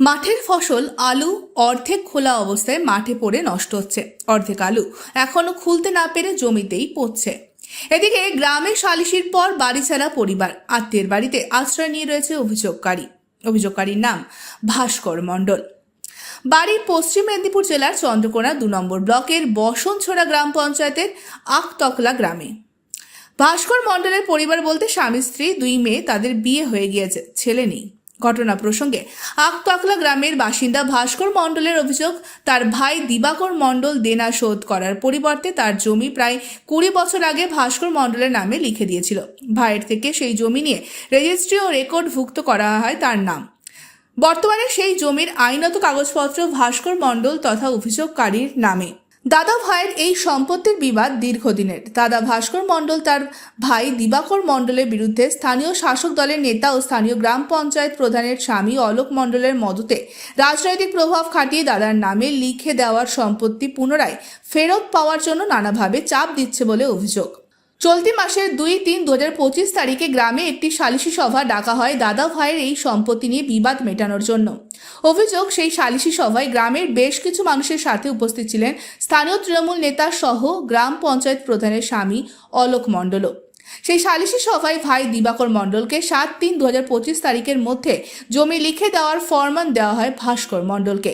মাঠের ফসল, আলু, অর্ধেক খোলা অবস্থায় মাঠে পড়ে নষ্ট হচ্ছে, অর্ধেক আলু এখনও খুলতে না পেরে জমিতেই পড়ছে। এদিকে গ্রামে সালিশির পর বাড়ি ছাড়া পরিবার, আত্মীয়ের বাড়িতে আশ্রয় নিয়ে রয়েছে অভিযোগকারী। অভিযোগকারীর নাম ভাস্কর মণ্ডল। বাড়ি পশ্চিম মেদিনীপুর জেলার চন্দ্রকোনা দু নম্বর ব্লকের বসনছোড়া গ্রাম পঞ্চায়েতের আকতকলা গ্রামে। ভাস্কর মণ্ডলের পরিবার বলতে স্বামী, স্ত্রী, দুই মেয়ে তাদের বিয়ে হয়ে গিয়েছে, ছেলে নেই। ঘটনা প্রসঙ্গে আকতকলা গ্রামের বাসিন্দা ভাস্কর মণ্ডলের অভিযোগ, তার ভাই দিবাকর মণ্ডল দেনা শোধ করার পরিবর্তে তার জমি প্রায় কুড়ি বছর আগে ভাস্কর মণ্ডলের নামে লিখে দিয়েছিল। ভাইয়ের থেকে সেই জমি নিয়ে রেজিস্ট্রি ও রেকর্ড ভুক্ত করা হয় তার নাম। বর্তমানে সেই জমির আইনত কাগজপত্র ভাস্কর মণ্ডল তথা অভিযোগকারীর নামে। দাদা ভাইয়ের এই সম্পত্তির বিবাদ দীর্ঘদিনের। দাদা ভাস্কর মণ্ডল তার ভাই দিবাকর মণ্ডলের বিরুদ্ধে স্থানীয় শাসক দলের নেতা ও স্থানীয় গ্রাম পঞ্চায়েত প্রধানের স্বামী অলোক মণ্ডলের মদতে রাজনৈতিক প্রভাব খাটিয়ে দাদার নামে লিখে দেওয়ার সম্পত্তি পুনরায় ফেরত পাওয়ার জন্য নানাভাবে চাপ দিচ্ছে বলে অভিযোগ। চলতি মাসের দুই তিন দু হাজার পঁচিশ তারিখে গ্রামে একটি সালিশি সভা ডাকা হয় দাদা ভাইয়ের এই সম্পত্তি নিয়ে বিবাদ মেটানোর জন্য। অভিযোগ, সেই সালিশি সভায় গ্রামের বেশ কিছু মানুষের সাথে উপস্থিত ছিলেন স্থানীয় তৃণমূল নেতা সহ গ্রাম পঞ্চায়েত প্রধানের স্বামী অলোক মণ্ডলও সেই সালিশি সভায় ভাই দিবাকর মণ্ডলকে সাত তিন দু তারিখের মধ্যে জমি লিখে দেওয়ার ফরমান দেওয়া হয় ভাস্কর মণ্ডলকে।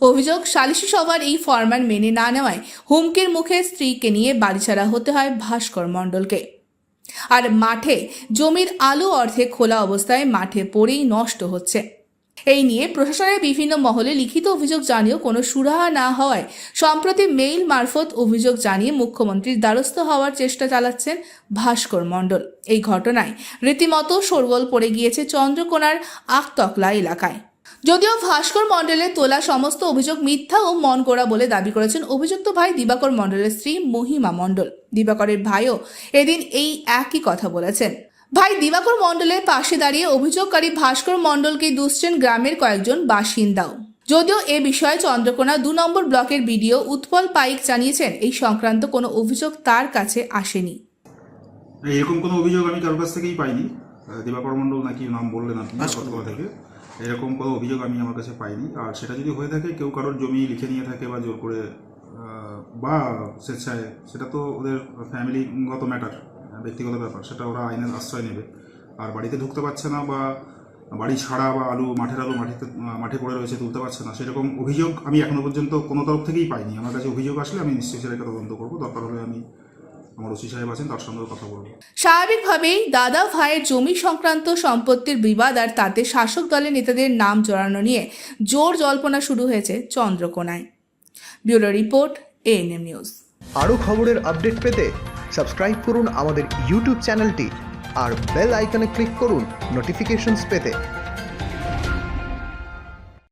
অভিযোগ, সালিশি সভার এই ফরমান মেনে না নেওয়ায় হুমকির মুখে স্ত্রীকে নিয়ে বাড়ি ছাড়া হতে হয় ভাস্কর মণ্ডলকে। আর মাঠে জমির আলু অর্ধেক খোলা অবস্থায় মাঠে পড়েই নষ্ট হচ্ছে। এই নিয়ে প্রশাসনের বিভিন্ন মহলে লিখিত অভিযোগ জানিয়েও কোনো সুরাহা না হওয়ায় সম্প্রতি মেইল মারফত অভিযোগ জানিয়ে মুখ্যমন্ত্রীর দ্বারস্থ হওয়ার চেষ্টা চালাচ্ছেন ভাস্কর মণ্ডল। এই ঘটনায় রীতিমতো শোরগোল পড়ে গিয়েছে চন্দ্রকোনার আকতকলা এলাকায়। যদিও ভাস্কর মণ্ডলের তোলা সমস্ত অভিযোগ মিথ্যা ও মন করা বলে দাবি করেছেন অভিযুক্ত ভাই দিবাকর মণ্ডলের স্ত্রী মহিমা মণ্ডল। দিবাকরের ভাইও এদিন এই একই কথা বলেছেন। ভাই দিবাকর মণ্ডলের পাশে দাঁড়িয়ে অভিযোগকারী ভাস্কর মণ্ডলকে দুষছেন গ্রামের কয়েকজন বাসিন্দাও। যদিও এ বিষয়ে চন্দ্রকোনা দু নম্বর ব্লকের বিডিও উৎপল পাইক জানিয়েছেন এই সংক্রান্ত কোনো অভিযোগ তার কাছে আসেনি। এরকম কোনো অভিযোগ আমি কারোর কাছ থেকেই পাইনি। দিবাকর মণ্ডল নাকি নাম বললেন আপনি থেকে। এরকম কোনো অভিযোগ আমি আমার কাছে পাইনি। আর সেটা যদি হয়ে থাকে, কেউ কারোর জমি লিখে নিয়ে থাকে বা জোর করে বা স্বেচ্ছায়, সেটা তো ওদের ফ্যামিলিগত ম্যাটার ব্যক্তিগত ব্যাপার, সেটা ওরা আইনের আশ্রয় নেবে। আর বাড়িতে ঢুকতে পারছে না বা বাড়ি ছাড়া বা আলু, মাঠের আলু মাটিতে, মাঠে পড়ে রয়েছে, তুলতে পারছে না, সেরকম অভিযোগ আমি এখনও পর্যন্ত কোনো তরফ থেকেই পাইনি। আমার কাছে অভিযোগ আসলে আমি নিশ্চয়ই সেটাকে তদন্ত করব। দরকার হলে আমি আমার ওসি সাহেব আছেন তার সঙ্গেও কথা বলব। স্বাভাবিকভাবেই দাদা ভাইয়ের জমি সংক্রান্ত সম্পত্তির বিবাদ আর তাতে শাসক দলের নেতাদের নাম জড়ানো নিয়ে জোর জল্পনা শুরু হয়েছে চন্দ্রকোনায়। Bureau report ANM news. আরও খবরের আপডেট পেতে সাবস্ক্রাইব করুন আমাদের ইউটিউব চ্যানেলটি আর বেল আইকনে ক্লিক করুন নোটিফিকেশনস পেতে।